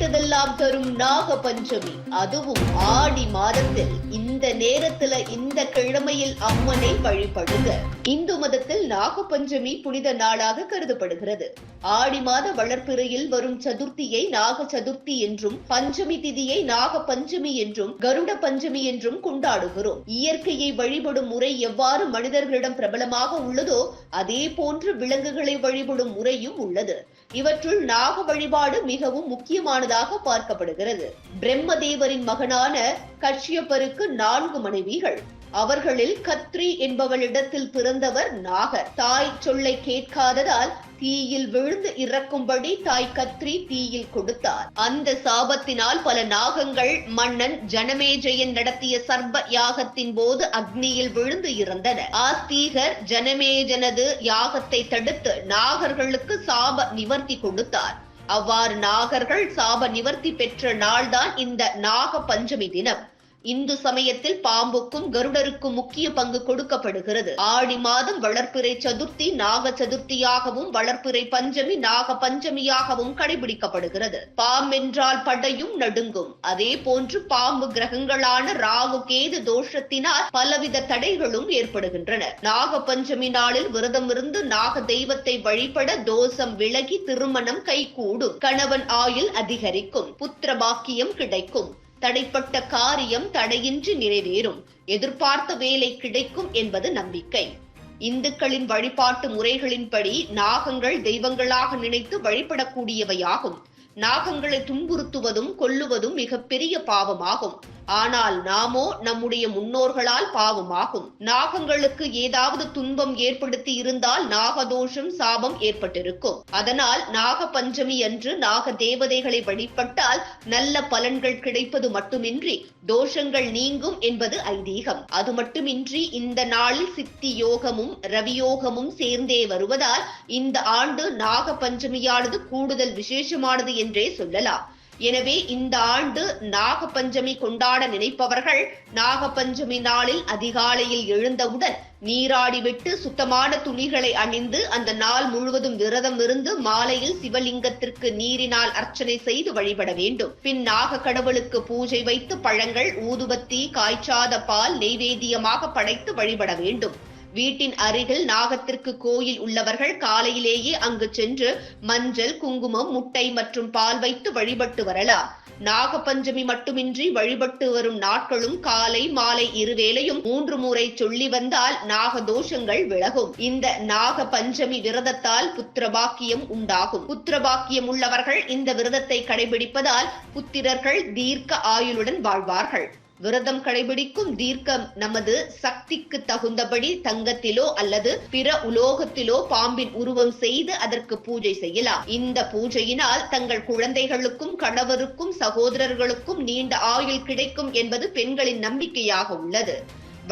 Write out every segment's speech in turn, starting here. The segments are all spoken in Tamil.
கேட்டதெல்லாம் தரும் நாக பஞ்சமி அதுவும் ஆடி மாதத்தில். இந்த நேரத்துல இந்த கிழமையில் அம்மனை வழிபடுங்க இந்து மதத்தில் நாக பஞ்சமி புனித நாளாக கருதப்படுகிறது. ஆடி மாத வளர்ப்பிறையில் வரும் சதுர்த்தியை நாக சதுர்த்தி என்றும் பஞ்சமி திதியை நாக பஞ்சமி என்றும் கருட பஞ்சமி என்றும் கொண்டாடுகிறோம். இயற்கையை வழிபடும் முறை எவ்வாறு மனிதர்களிடம் பிரபலமாக உள்ளதோ அதே போன்று விலங்குகளை வழிபடும் முறையும் உள்ளது. இவற்றுள் நாக வழிபாடு மிகவும் முக்கியமானதாக பார்க்கப்படுகிறது. பிரம்மதேவரின் மகனான கஷ்யப்பருக்கு நான்கு மனைவிகள். அவர்களில் கத்ரி என்பவளிடத்தில் பிறந்தவர் நாகர். தாய் சொல்லை கேட்காததால் தீயில் விழுந்து இறக்கும்படி தாய் கத்ரி தீயில் கொடுத்தார். அந்த சாபத்தினால் பல நாகங்கள் மன்னன் ஜனமேஜயன் நடத்திய சர்ப யாகத்தின் போது அக்னியில் விழுந்து இறந்தன. ஆஸ்தீகர் ஜனமேஜனது யாகத்தை தடுத்து நாகர்களுக்கு சாப நிவர்த்தி கொடுத்தார். அவ்வாறு நாகர்கள் சாப நிவர்த்தி பெற்ற நாள்தான் இந்த நாக பஞ்சமி தினம். இந்து சமயத்தில் பாம்புக்கும் கருடருக்கும் முக்கிய பங்கு கொடுக்கப்படுகிறது. ஆடி மாதம் வளர்ப்பிறை சதுர்த்தி நாக சதுர்த்தியாகவும் வளர்ப்பிறை பஞ்சமி நாக பஞ்சமியாகவும் கடைபிடிக்கப்படுகிறது. பாம்பென்றால் படையும் நடுங்கும். அதே போன்று பாம்பு கிரகங்களான ராகு கேது தோஷத்தினால் பலவித தடைகளும் ஏற்படுகின்றன. நாக பஞ்சமி நாளில் விரதமிருந்து நாக தெய்வத்தை வழிபட தோஷம் விலகி திருமணம் கைகூடும். கணவன் ஆயுள் அதிகரிக்கும். புத்திர பாக்கியம் கிடைக்கும். தடைப்பட்ட காரியம் தடையின்றி நிறைவேறும். எதிர்பார்த்த வேலை கிடைக்கும் என்பது நம்பிக்கை. இந்துக்களின் வழிபாட்டு முறைகளின்படி நாகங்கள் தெய்வங்களாக நினைத்து வழிபடக்கூடியவையாகும். நாகங்களை துன்புறுத்துவதும் கொல்லுவதும் மிகப்பெரிய பாவமாகும். ஆனால் நாமோ நம்முடைய முன்னோர்களால் பாவமாகும். நாகங்களுக்கு ஏதாவது துன்பம் ஏற்படுத்தி இருந்தால் நாகதோஷம் சாபம் ஏற்பட்டிருக்கும். அதனால் நாக பஞ்சமி அன்று நாக தேவதைகளை வழிபட்டால் நல்ல பலன்கள் கிடைப்பது மட்டுமின்றி தோஷங்கள் நீங்கும் என்பது ஐதீகம். அது மட்டுமின்றி இந்த நாளில் சித்தி யோகமும் ரவியோகமும் சேர்ந்தே வருவதால் இந்த ஆண்டு நாக பஞ்சமியானது கூடுதல் விசேஷமானது என்றே சொல்லலாம். எனவே இந்த ஆண்டு நாகபஞ்சமி கொண்டாட நினைப்பவர்கள் நாகபஞ்சமி நாளில் அதிகாலையில் எழுந்தவுடன் நீராடிவிட்டு சுத்தமான துணிகளை அணிந்து அந்த நாள் முழுவதும் விரதம் இருந்து மாலையில் சிவலிங்கத்திற்கு நீரினால் அர்ச்சனை செய்து வழிபட வேண்டும். பின் நாக கடவுளுக்கு பூஜை வைத்து பழங்கள் ஊதுபத்தி காய்ச்சாத பால் நெய்வேத்தியமாக படைத்து வழிபட வேண்டும். வீட்டின் அருகில் நாகத்திற்கு கோயில் உள்ளவர்கள் காலையிலேயே அங்கு சென்று மஞ்சள் குங்குமம் முட்டை மற்றும் பால் வைத்து வழிபட்டு வரலாம். நாகபஞ்சமி மட்டுமின்றி வழிபட்டு வரும் நாட்களும் காலை மாலை இருவேளையும் மூன்று முறை சொல்லி வந்தால் நாக தோஷங்கள் விலகும். இந்த நாக பஞ்சமி விரதத்தால் புத்திரபாக்கியம் உண்டாகும். புத்திரபாக்கியம் உள்ளவர்கள் இந்த விரதத்தை கடைபிடிப்பதால் புத்திரர்கள் தீர்க்க ஆயுளுடன் வாழ்வார்கள். விரதம் கடைபிடிக்கும் தீர்க்கம் நமது சக்திக்கு தகுந்தபடி தங்கத்திலோ அல்லது பிற உலோகத்திலோ பாம்பின் உருவம் செய்து அதற்கு பூஜை செய்யலாம். இந்த பூஜையினால் தங்கள் குழந்தைகளுக்கும் கணவருக்கும் சகோதரர்களுக்கும் நீண்ட ஆயுள் கிடைக்கும் என்பது பெண்களின் நம்பிக்கையாக உள்ளது.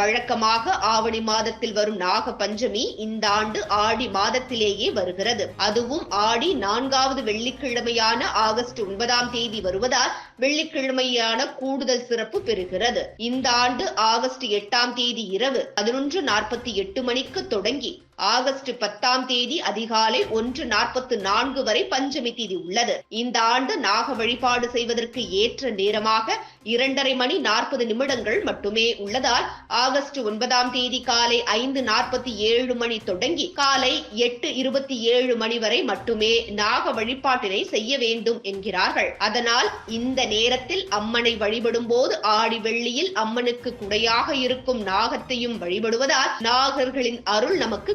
வழக்கமாக ஆவணி மாதத்தில் வரும் நாக பஞ்சமி இந்த ஆண்டு ஆடி மாதத்திலேயே வருகிறது. அதுவும் ஆடி நான்காவது வெள்ளிக்கிழமையான ஆகஸ்ட் ஒன்பதாம் தேதி வருவதால் வெள்ளிக்கிழமையான கூடுதல் சிறப்பு பெறுகிறது. இந்த ஆண்டு ஆகஸ்ட் எட்டாம் தேதி இரவு பதினொன்று நாற்பத்தி எட்டு மணிக்கு தொடங்கி ஆகஸ்ட் பத்தாம் தேதி அதிகாலை ஒன்று நாற்பத்து நான்கு வரை பஞ்சமி தேதி உள்ளது. இந்த ஆண்டு நாக வழிபாடு செய்வதற்கு ஏற்ற நேரமாக இரண்டரை மணி நாற்பது நிமிடங்கள் மட்டுமே உள்ளதால் ஆகஸ்ட் ஒன்பதாம் தேதி காலை ஐந்து நாற்பத்தி ஏழு மணி தொடங்கி காலை எட்டு இருபத்தி ஏழு மணி வரை மட்டுமே நாக வழிபாட்டினை செய்ய வேண்டும் என்கிறார்கள். அதனால் இந்த நேரத்தில் அம்மனை வழிபடும் போது ஆடி வெள்ளியில் அம்மனுக்கு குடையாக இருக்கும் நாகத்தையும் வழிபடுவதால் நாகர்களின் அருள் நமக்கு